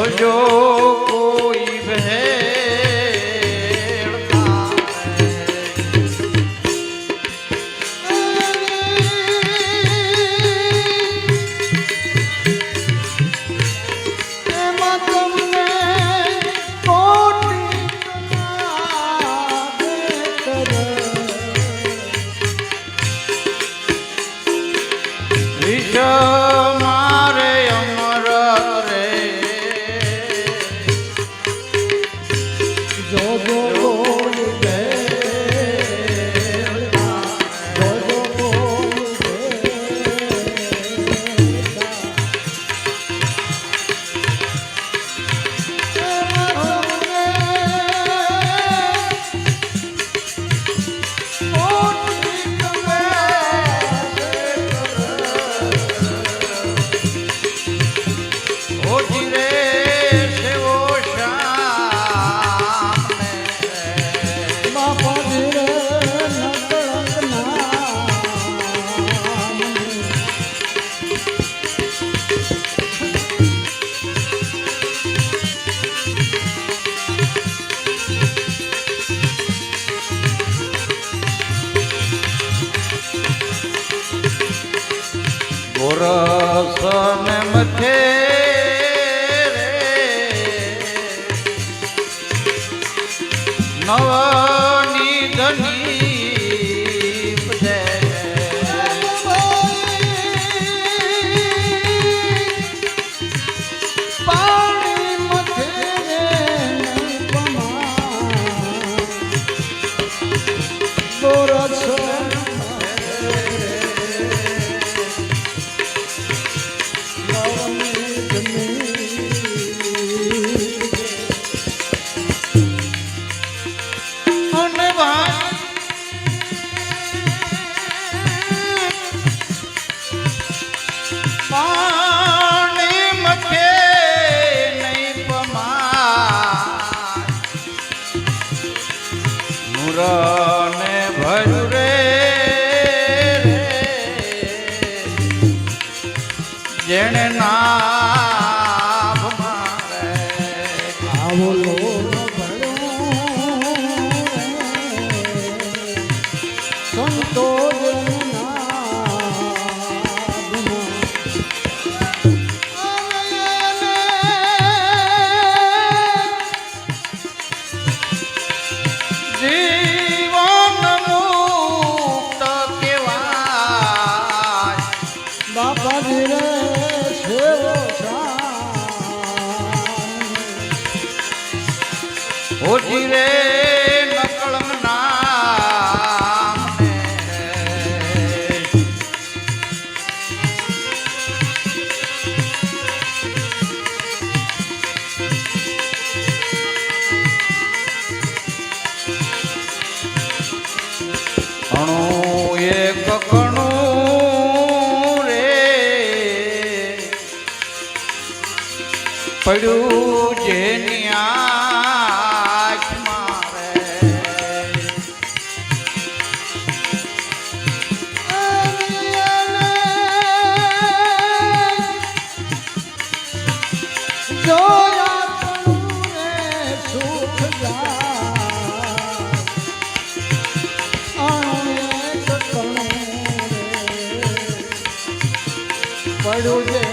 જોજો કોઈ ભેળ એમાં તમને કોટી વિષય રસન મથે નવની ધન હોઠી રે નકળમ નામ અણુ એક કણું પડ્યું પડ્યું છે.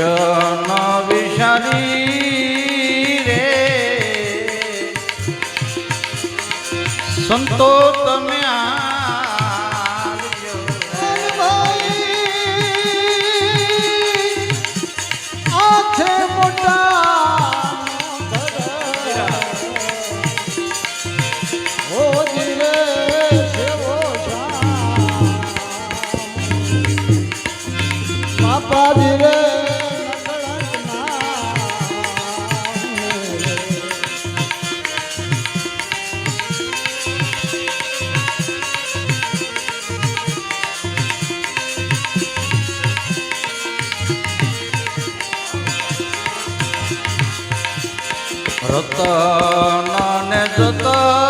કૃષ્ણ વિષારી રે. સંતો તમે આ રતન ને જતન